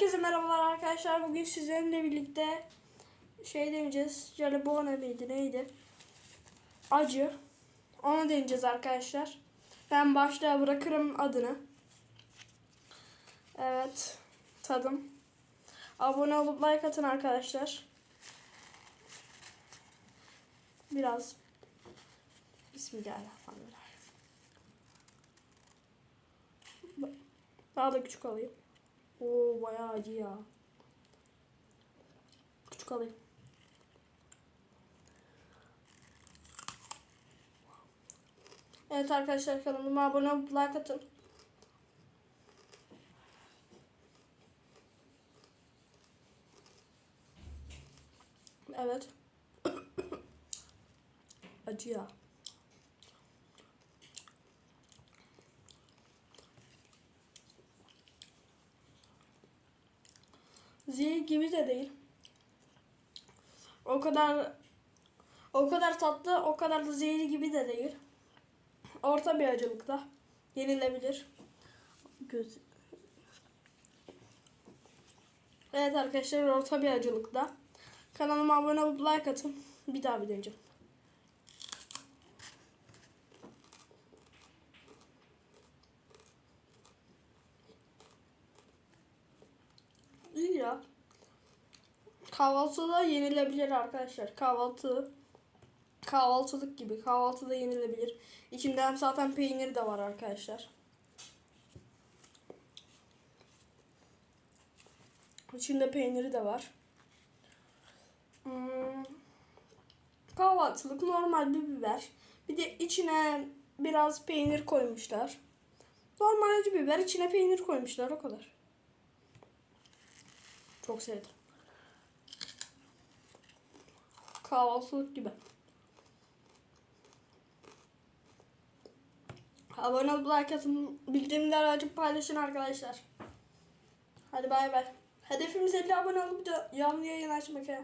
Herkese merhabalar arkadaşlar. Bugün sizlerle birlikte şey deneyeceğiz. Jelibone miydi neydi? Acı. Onu deneyeceğiz arkadaşlar. Ben başta bırakırım adını. Evet. Tadım. Abone olup like atın arkadaşlar. Biraz. Bismillahirrahmanirrahim. Daha da küçük alayım. Oo bayağı acı ya. Küçük alayım. Evet arkadaşlar kanalıma abone olup like atın. Evet. Acı ya. Zehir gibi de değil. O kadar o kadar tatlı, o kadar da zehirli gibi de değil. Orta bir acılıkta. Yenilebilir. Göz. Evet arkadaşlar orta bir acılıkta. Kanalıma abone olup like atın. Bir daha bir deneyeceğim. İyi ya. Kahvaltıda yenilebilir arkadaşlar. Kahvaltı kahvaltılık gibi. Kahvaltıda yenilebilir. İçinde hem zaten peynir de var arkadaşlar. İçinde peyniri de var. Hmm. Kahvaltılık normal bir biber. Bir de içine biraz peynir koymuşlar. Normal acı biber içine peynir koymuşlar o kadar. Çok sevdim. Kahvaltılık gibi. Abone olup like atın. Bildirimleri açıp paylaşın arkadaşlar. Hadi bay bay. Hedefimiz 50 abone olup da canlı yayın açmak ya.